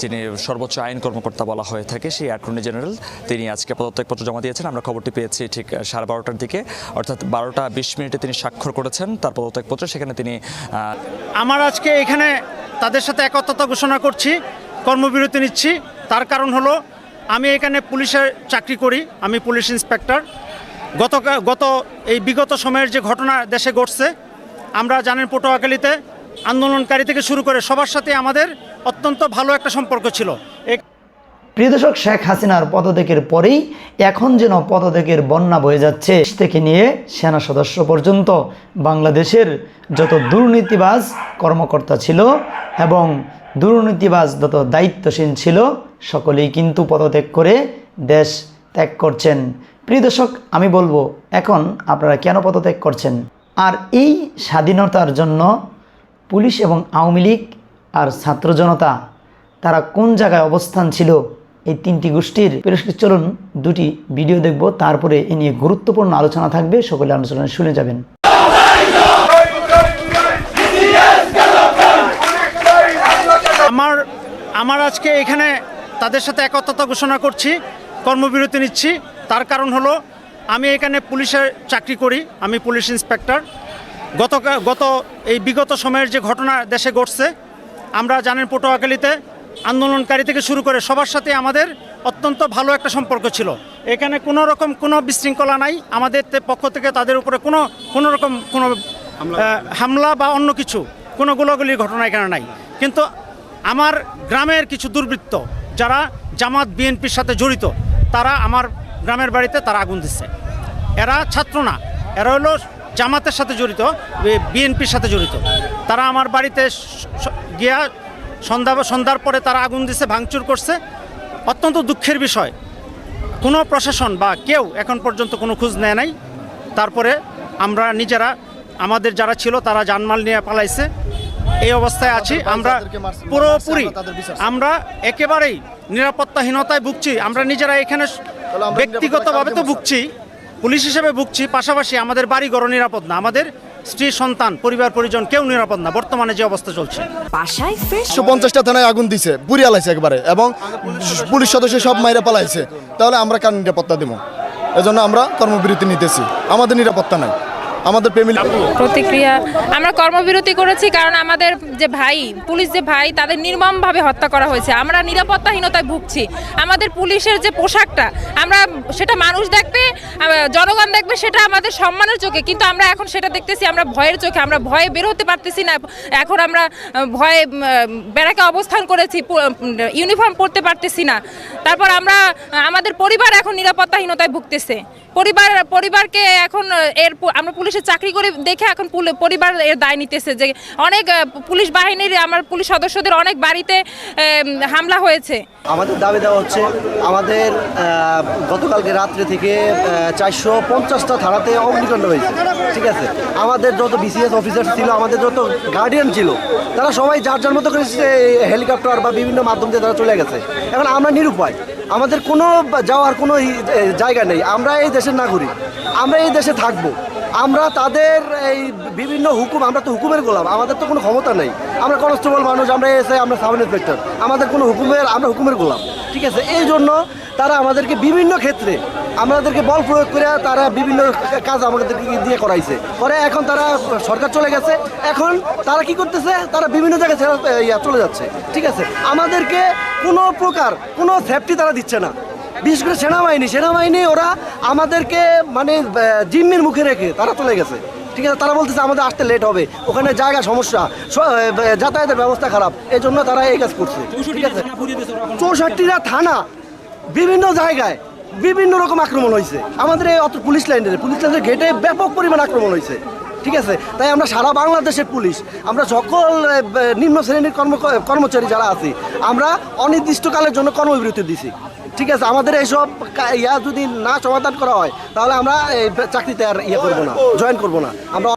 যিনি সর্বোচ্চ আইন কর্মকর্তা বলা হয়ে থাকে, সেই অ্যাটর্নি জেনারেল তিনি আজকে পদত্যাগপত্র জমা দিয়েছেন। আমরা খবরটি পেয়েছি ঠিক সাড়ে বারোটার দিকে। অর্থাৎ বারোটা বিশ মিনিটে তিনি স্বাক্ষর করেছেন তার পদত্যাগপত্র। সেখানে তিনি আমার আজকে এখানে তাদের সাথে একত্রতা ঘোষণা করছি, কর্মবিরতি নিচ্ছি। তার কারণ হলো, আমি এখানে পুলিশের চাকরি করি, আমি পুলিশ ইন্সপেক্টর। গত গত এই বিগত সময়ের যে ঘটনা দেশে ঘটছে, আমরা জানেন পটুয়াখালীতে আন্দোলনকারী থেকে শুরু করে সবার সাথে আমাদের অত্যন্ত ভালো একটা সম্পর্ক ছিল। প্রিয় দর্শক, শেখ হাসিনার পদত্যাগের পরেই এখন যেন পদত্যাগের বন্যা বয়ে যাচ্ছে থেকে নিয়ে সেনা সদস্য পর্যন্ত। বাংলাদেশের যত দুর্নীতিবাজ কর্মকর্তা ছিল এবং দুর্নীতিবাজ যত দায়িত্বশীল ছিল, সকলেই কিন্তু পদত্যাগ করে দেশ ত্যাগ করছেন। প্রিয় দর্শক, আমি বলব, এখন আপনারা কেন পদত্যাগ করছেন? আর এই স্বাধীনতার জন্য পুলিশ এবং আওয়ামী লীগ আর ছাত্র জনতা, তারা কোন জায়গায় অবস্থান ছিল, এই তিনটি গোষ্ঠীর? চলুন দুটি ভিডিও দেখব, তারপরে এ নিয়ে গুরুত্বপূর্ণ আলোচনা থাকবে, সকলে আলোচনা শুনে যাবেন। আমার আমার আজকে এখানে তাদের সাথে একত্রতা ঘোষণা করছি, কর্মবিরতি নিচ্ছি। তার কারণ হলো, আমি এখানে পুলিশের চাকরি করি, আমি পুলিশ ইন্সপেক্টর। গত গত এই বিগত সময়ের যে ঘটনা দেশে ঘটছে আমরা জানেন পটুয়াখালীতে আন্দোলনকারী থেকে শুরু করে সবার সাথে আমাদের অত্যন্ত ভালো একটা সম্পর্ক ছিল। এখানে কোনো রকম কোনো বিশৃঙ্খলা নাই। আমাদের পক্ষ থেকে তাদের উপরে কোনো কোনো রকম কোনো হামলা বা অন্য কিছু, কোনো গোলাগুলির ঘটনা এখানে নাই। কিন্তু আমার গ্রামের কিছু দুর্বৃত্ত যারা জামাত, বিএনপির সাথে জড়িত, তারা আমার গ্রামের বাড়িতে তারা আগুন দিচ্ছে। এরা ছাত্র না। এরা হলো জামাতের সাথে জড়িত বিএনপির সাথে জড়িত। তারা আমার বাড়িতে গিয়া সন্ধ্যা সন্ধ্যার পরে তারা আগুন দিছে ভাঙচুর করছে। অত্যন্ত দুঃখের বিষয়। কোনো প্রশাসন বা কেউ এখন পর্যন্ত কোনো খোঁজ নেয় নাই। তারপরে আমরা নিজেরা আমাদের যারা ছিল তারা জানমাল নিয়ে পালাইছে। এই অবস্থায় আছি। আমরা পুরোপুরি আমরা একেবারেই নিরাপত্তাহীনতায় ভুগছি। আমরা নিজেরা এখানে ব্যক্তিগতভাবে তো ভুগছি। পুলিশ হিসেবে ভুগছি পাশাপাশি আমাদের বাড়ি বাড়িঘরও নিরাপদ না। আমাদের স্ত্রী সন্তান পরিবার পরিজন কেউ নিরাপদ না। বর্তমানে যে অবস্থা চলছে। বাসায় ফ্রেশ একশো পঞ্চাশটা থানায় আগুন দিছে বুড়ি আলাইছে একবারে এবং পুলিশ সদস্য সব মাইরা পালাইছে। তাহলে আমরা কার নিরাপত্তা দেবো? এজন্য আমরা কর্মবিরতি নিতেছি। আমাদের নিরাপত্তা নাই। আমাদের ফ্যামিলি প্রতিক্রিয়া আমরা কর্মবিরতি করেছি কারণ আমাদের যে ভাই পুলিশ যে ভাই তাদের নির্মমভাবে হত্যা করা হয়েছে। আমরা নিরাপত্তাহীনতায় ভুগছি। আমাদের পুলিশের যে পোশাকটা আমরা সেটা মানুষ দেখবে জনগণ দেখবে সেটা আমাদের সম্মানের চোখে। কিন্তু আমরা এখন সেটা দেখতেছি আমরা ভয়ের চোখে আমরা ভয়ে বেরোতে পারতেছি না। এখন আমরা ভয়ে বেড়াকে অবস্থান করেছি ইউনিফর্ম পরতে পারতেছি না। তারপর আমরা আমাদের পরিবার এখন নিরাপত্তাহীনতায় ভুগতেছে। পরিবার পরিবারকে এখন এর আমরা পুলিশের চাকরি করে দেখে এখন পরিবার এর দায় নিতেছে যে অনেক পুলিশ বাহিনীর, আমার পুলিশ সদস্যদের অনেক বাড়িতে হামলা হয়েছে। আমাদের দাবি দেওয়া হচ্ছে, আমাদের গতকালকে রাত্রে থেকে চারশো পঞ্চাশটা থানাতে অগ্নিকাণ্ড হয়েছে, ঠিক আছে? আমাদের যত বিসিএস অফিসার ছিল, আমাদের যত গার্ডিয়ান ছিল, তারা সবাই যার যার মতো করে হেলিকপ্টার বা বিভিন্ন মাধ্যম দিয়ে তারা চলে গেছে। এখন আমরা নিরুপায়। আমাদের কোনো যাওয়ার কোনো জায়গা নেই। আমরা এই দেশের নাগরিক। আমরা এই দেশে থাকব। আমরা তাদের এই বিভিন্ন হুকুম, আমরা তো হুকুমের গোলাম, আমাদের তো কোনো ক্ষমতা নেই। আমরা কনস্টেবল মানুষ, আমরা এসে আমরা সাব ইন্সপেক্টর আমাদের কোনো হুকুমের, আমরা হুকুমের গোলাম। ঠিক আছে? এই জন্য তারা আমাদেরকে বিভিন্ন ক্ষেত্রে, আমাদেরকে বল প্রয়োগ করে তারা বিভিন্ন কাজ আমাদেরকে দিয়ে করাইছে। পরে এখন তারা সরকার চলে গেছে। এখন তারা কি করতেছে? তারা বিভিন্ন জায়গায় চলে যাচ্ছে। ঠিক আছে? আমাদেরকে কোনো প্রকার কোনো সেফটি তারা দিচ্ছে না। বিশেষ করে সেনাবাহিনী সেনাবাহিনী ওরা আমাদেরকে মানে জিম্মির মুখে রেখে তারা চলে গেছে। ঠিক আছে, তারা বলতেছে আমাদের আসতে লেট হবে, ওখানে জায়গা সমস্যা যাতায়াতের ব্যবস্থা খারাপ এই জন্য তারা এই কাজ করছে। ঠিক আছে, চৌষট্টিটা থানা, বিভিন্ন জায়গায় বিভিন্ন রকম আক্রমণ হয়েছে আমাদের এই অত পুলিশ লাইনের পুলিশ লাইনের গেটে ব্যাপক পরিমাণ আক্রমণ হয়েছে ঠিক আছে? তাই আমরা সারা বাংলাদেশের পুলিশ, আমরা সকল নিম্ন শ্রেণির কর্ম কর্মচারী যারা আছি, আমরা অনির্দিষ্টকালের জন্য কর্মবিরতি দিছি। ঠিক আছে? আমাদের এইসব ইয়া যদি না সমাধান করা হয়, তাহলে আমরা চাকরিতে আর ইয়ে করব না, জয়েন করব না। আমরা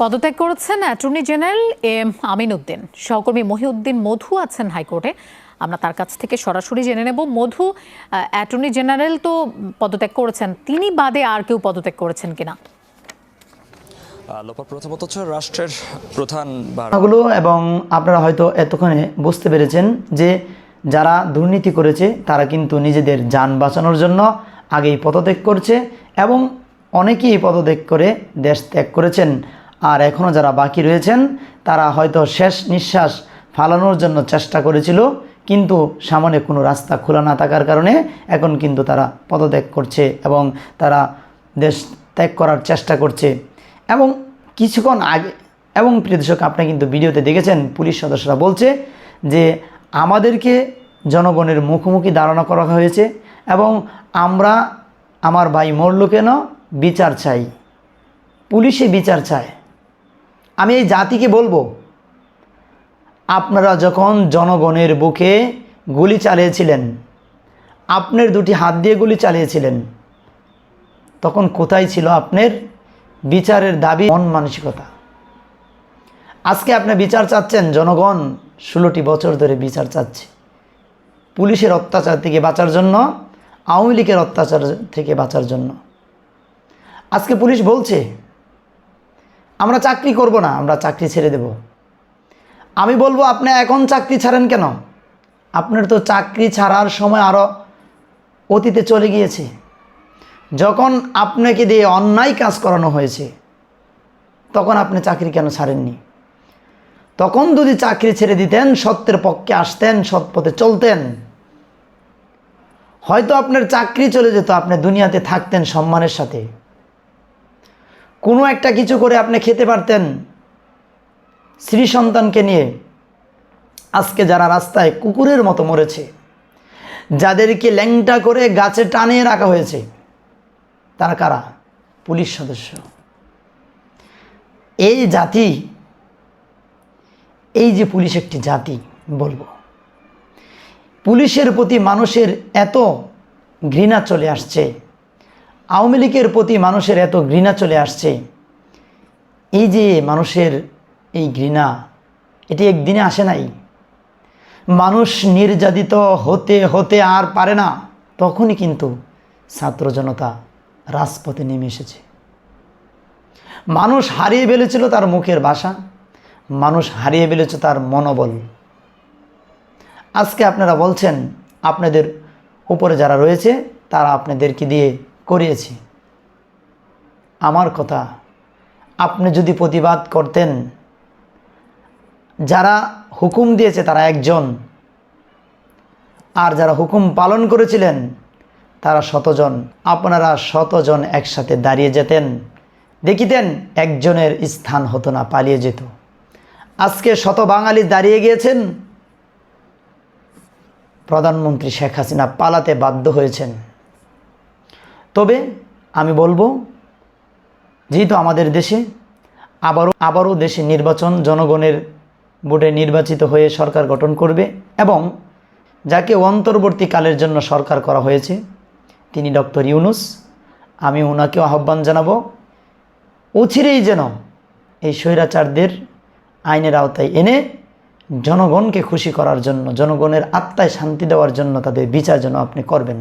পদত্যাগ করেছেন attorney general M Amin Uddin সহকর্মী মহিউদ্দিন মধু আছেন হাইকোর্টে। আমরা তার কাছ থেকে সরাসরি জেনে নেব। মধু অ্যাটর্নি জেনারেল তো পদত্যাগ করেছেন। তিনি বাদে আর কেউ পদত্যাগ করেছেন কিনা? প্রথমত হচ্ছে রাষ্ট্রের প্রধান এবং আপনারা হয়তো এতক্ষণে বুঝতে পেরেছেন যে যারা দুর্নীতি করেছে তারা কিন্তু নিজেদের যান বাঁচানোর জন্য আগেই পদত্যাগ করছে এবং অনেকেই পদত্যাগ করে দেশ ত্যাগ করেছেন। আর এখনও যারা বাকি রয়েছেন, তারা হয়তো শেষ নিঃশ্বাস ফালানোর জন্য চেষ্টা করেছিল, কিন্তু সামনে কোনো রাস্তা খোলা না থাকার কারণে এখন কিন্তু তারা পদত্যাগ করছে এবং তারা দেশ ত্যাগ করার চেষ্টা করছে। এবং কিছুক্ষণ আগে, এবং প্রিয় দর্শক, আপনি কিন্তু ভিডিওতে দেখেছেন, পুলিশ সদস্যরা বলছে যে আমাদেরকে জনগণের মুখোমুখি ধারণা করা হয়েছে এবং আমরা, আমার ভাই মরল কেন? বিচার চাই। পুলিশে বিচার চায়। আমি এই জাতিকে বলব, আপনারা যখন জনগণের বুকে গুলি চালিয়েছিলেন, আপনার দুটি হাত দিয়ে গুলি চালিয়েছিলেন, তখন কোথায় ছিল আপনার বিচারের দাবি? মন মানসিকতা। আজকে আপনি বিচার চাচ্ছেন, জনগণ ষোলোটি বছর ধরে বিচার চাচ্ছে। পুলিশের অত্যাচার থেকে বাঁচার জন্য, আওয়ামী লীগের অত্যাচার থেকে বাঁচার জন্য। আজকে পুলিশ বলছে আমরা চাকরি করব না, আমরা চাকরি ছেড়ে দেব। আমি বলব, আপনি এখন চাকরি ছাড়েন কেন? আপনার তো চাকরি ছাড়ার সময় আরও অতীতে চলে গিয়েছে। যখন আপনাকে দিয়ে অন্যায় কাজ করানো হয়েছে, তখন আপনি চাকরি কেন ছাড়েননি? তখন যদি চাকরি ছেড়ে দিতেন, সত্যের পক্ষে আসতেন, সৎ পথে চলতেন, হয়তো আপনার চাকরি চলে যেত, আপনি দুনিয়াতে থাকতেন সম্মানের সাথে। কোনো একটা কিছু করে আপনি খেতে পারতেন স্ত্রী সন্তানকে নিয়ে। আজকে যারা রাস্তায় কুকুরের মতো মরেছে, যাদেরকে ল্যাংটা করে গাছে টানিয়ে রাখা হয়েছে, তারা কারা? পুলিশ সদস্য। এই জাতি, এই যে পুলিশ একটি জাতি, বলব। পুলিশের প্রতি মানুষের এত ঘৃণা চলে আসছে। আওয়ামী লীগের প্রতি মানুষের এত ঘৃণা চলে আসছে। এই যে মানুষের এই ঘৃণা, এটি একদিনে আসে নাই। মানুষ নির্যাতিত হতে হতে আর পারে না। তখনই কিন্তু ছাত্র জনতা রাজপথে নেমে এসেছে। মানুষ হারিয়ে ফেলেছিল তার মুখের ভাষা। মানুষ হারিয়ে ফেলেছে তার মনোবল। আজকে আপনারা বলছেন, আপনাদের উপরে যারা রয়েছে, তারা আপনাদেরকে দিয়ে করিয়েছে। আমার কথা, আপনি যদি প্রতিবাদ করতেন, যারা হুকুম দিয়েছে তারা একজন, আর যারা হুকুম পালন করেছিলেন, তারা শতজন, আপনারা শতজন একসাথে দাঁড়িয়ে যেতেন, দেখিতেন একজনের স্থান হতো না, পালিয়ে যেত। আজকে শত বাঙালি দাঁড়িয়ে গিয়েছেন, প্রধানমন্ত্রী শেখ হাসিনা পালাতে বাধ্য হয়েছেন। তবে আমি বলব, যেহেতু আমাদের দেশে আবারও আবারও দেশে নির্বাচন জনগণের ভোটে নির্বাচিত হয়ে সরকার গঠন করবে এবং যাকে অন্তর্বর্তীকালের জন্য সরকার করা হয়েছে, তিনি ডক্টর ইউনুস, আমি ওনাকেও আহ্বান জানাব, অচিরেই যেন এই স্বৈরাচারদের আইনের আওতায় এনে জনগণকে খুশি করার জন্য, জনগণের আত্মায় শান্তি দেওয়ার জন্য তাদের বিচার যেন আপনি করবেন।